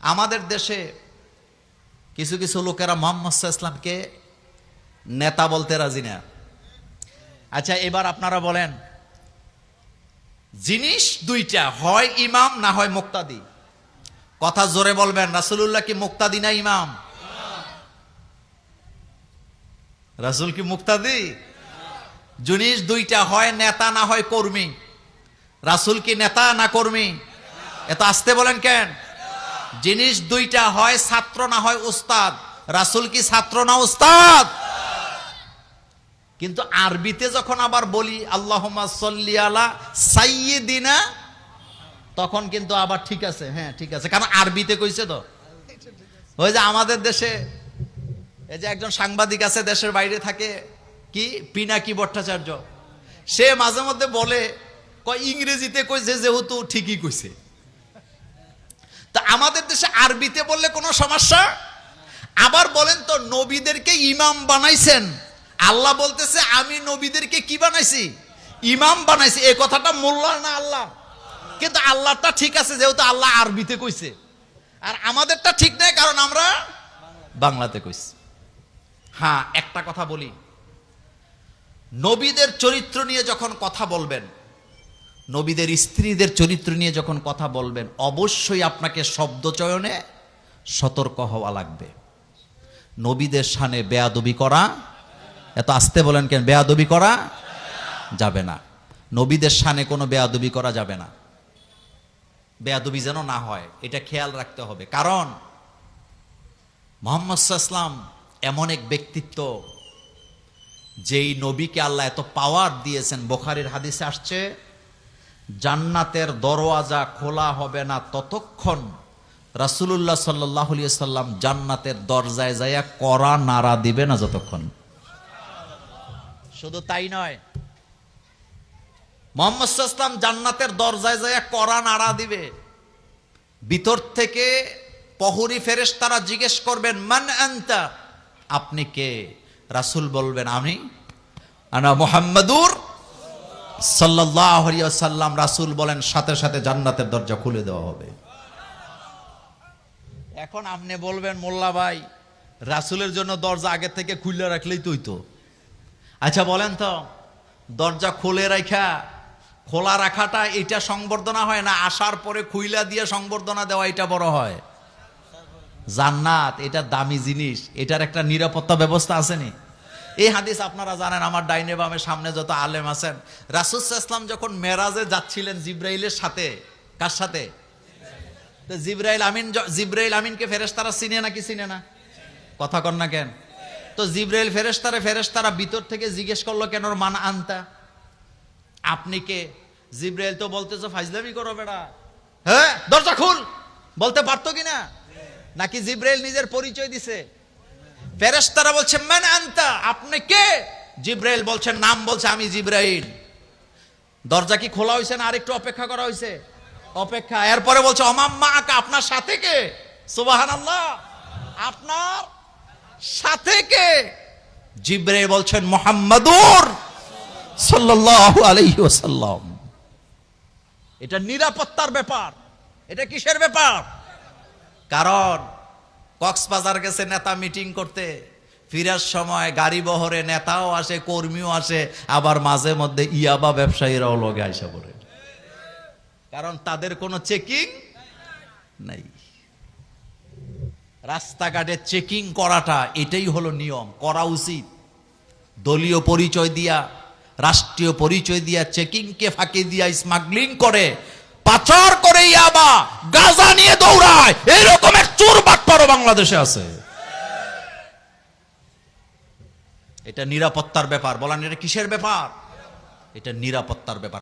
আমাদের দেশে কিছু কিছু লোকেরা মোহাম্মদ ইসলামকে নেতা বলতে রাজি না। আচ্ছা এবার আপনারা বলেন, জিনিস দুইটা, হয় ইমাম না হয় মুক্তাদি? কথা জোরে বলবেন, রাসুলুল্লাহ কি মুক্তাদি না ইমাম? রাসুল কি মুক্তাদি? জিনিস দুইটা, হয় নেতা না হয় কর্মী। রাসুল কি নেতা না কর্মী? এত আসতে বলেন কেন? জিনিস দুইটা হয়, ছাত্র না হয় উস্তাদ। রাসুল কি ছাত্র না উস্তাদ? কিন্তু আরবিতে যখন আবার বলি আল্লাহ সাইয়্যিদিনা, তখন কিন্তু আবার ঠিক আছে হ্যাঁ ঠিক আছে। কারণ আরবিতে কইছে তো। ওই যে আমাদের দেশে, এই যে একজন সাংবাদিক আছে, দেশের বাইরে থাকে, কি? পিনাকি ভট্টাচার্য। সে মাঝে মধ্যে বলে, কয় ইংরেজিতে কইছে, যেহেতু ঠিকই কইছে। আমাদের দেশে আরবিতে বললে কোনো সমস্যা? আবার বলেন তো, নবীদেরকে ইমাম বানাইছেন। আল্লাহ বলতেছে, আমি নবীদেরকে কি বানাইছি? ইমাম বানাইছি। এই কথাটা মোল্লা না আল্লাহ? কিন্তু আল্লাহটা ঠিক আছে, যেহেতু আল্লাহ আরবিতে কইছে। আর আমাদেরটা ঠিক নাই, কারণ আমরা বাংলাতে কইছি। হ্যাঁ একটা কথা বলি। নবীদের চরিত্র নিয়ে যখন কথা বলবেন নবীদের স্ত্রীদের চরিত্র নিয়ে যখন কথা বলবেন, অবশ্যই আপনাকে শব্দ চয়নে সতর্ক হওয়া লাগবে। নবীদের সানে বেয়াদবি করা, এত আসতে বলেন কেন, বেয়াদবি করা যাবে না। নবীদের সানে কোনো বেয়াদবি করা যাবে না। বেয়াদবি যেন না হয়, এটা খেয়াল রাখতে হবে। কারণ মোহাম্মদ ইসলাম এমন এক ব্যক্তিত্ব, যেই নবীকে আল্লাহ এত পাওয়ার দিয়েছেন। বোখারির হাদিসে আসছে জান্নাতের দরওয়াজা খোলা হবে না ততক্ষণ রাসুলুল্লাহ সাল্লাহ সাল্লাম জান্নাতের দরজায় যাইয়া করা নাড়া দিবে না যতক্ষণ। শুধু তাই নয়, মোহাম্মদ ইসলাম জান্নাতের দরজায় যাইয়া করা নাড়া দিবে। ভিতর থেকে পহুরি ফেরেশ তারা জিজ্ঞেস করবেন, মান আনতা? আপনি কে? রাসুল বলবেন, আমি, আনা মোহাম্মদুর সাল্লাহ সাল্লাম রাসুল বলেন, সাথে সাথে জান্নাতের দরজা খুলে দেওয়া হবে। এখন আপনি বলবেন, মোল্লা ভাই, রাসুলের জন্য দরজা আগে থেকে খুলে রাখলেই তুই তো আচ্ছা বলেন তো, দরজা খুলে রাখা খোলা রাখাটা এটা সংবর্ধনা হয় না? আসার পরে খুইলা দিয়ে সংবর্ধনা দেওয়া এটা বড় হয়। জান্নাত, এটা দামি জিনিস, এটার একটা নিরাপত্তা ব্যবস্থা আসেনি এই হাদিস আপনারা জানেন, আমার ডাইনে বামে সামনে যত আলেম আছেন রাসুস ইসলাম যখন মেরাজে যাচ্ছিলেন জিব্রাইলের সাথে, কার সাথে? তো জিব্রাইল আমিন জিব্রাইল আমিনকে ফেরেশতারা চিনে নাকি চিনে না? কথা কর না কেন? তো জিব্রাইল ফেরেশতারে ফেরেশতারা ভিতর থেকে জিজ্ঞেস করল, কেন ওর মান আনতা? আপনি কে? জিব্রাইল তো বলতেছে, ফাইজলামি করো বেড়া। হ্যাঁ দরজা খুল। বলতে পারতো কিনা? নাকি জিব্রাইল নিজের পরিচয় দিছে? ফেরেশতারা বলছে, মান আনতা? আপনি কে? জিব্রাইল বলছেন নাম বলছে আমি জিব্রাইল। দরজা কি খোলা হয়েছে না আরেকটু অপেক্ষা করা হয়েছে অপেক্ষা। এরপরে বলছে অমাম্মা আকা আপনার সাথে কে? সুবাহান আল্লাহ আপনার সাথে কে? জিব্রাইল বলছেন, মোহাম্মদুর সাল্লাল্লাহু আলাইহি ওয়াসাল্লাম। এটা নিরাপত্তার ব্যাপার। এটা কিসের ব্যাপার? কারণ কক্সবাজার গেছে নেতা মিটিং করতে। ফিরার সময় গাড়ি বহরে নেতাও আসে, কর্মীও আসে, আবার মাঝে মধ্যে ইয়াবা ব্যবসায়ীরাও লগে আসে পড়ে। কারণ তাদের কোনো চেকিং নাই। রাস্তাঘাটে চেকিং করাটা, এটাই হলো নিয়ম, করা উচিত। দলীয় পরিচয় দিয়া, রাষ্ট্রীয় পরিচয় দিয়া চেকিংকে ফাঁকি দিয়া স্মাগলিং করে পাচার করে ইয়াবা, গাজা নিয়ে দৌড়ায়। এরকম এক চোর বাটপারও বাংলাদেশে আছে। এটা নিরাপত্তার ব্যাপার। বলেন, এটা কিসের ব্যাপার? এটা নিরাপত্তার ব্যাপার।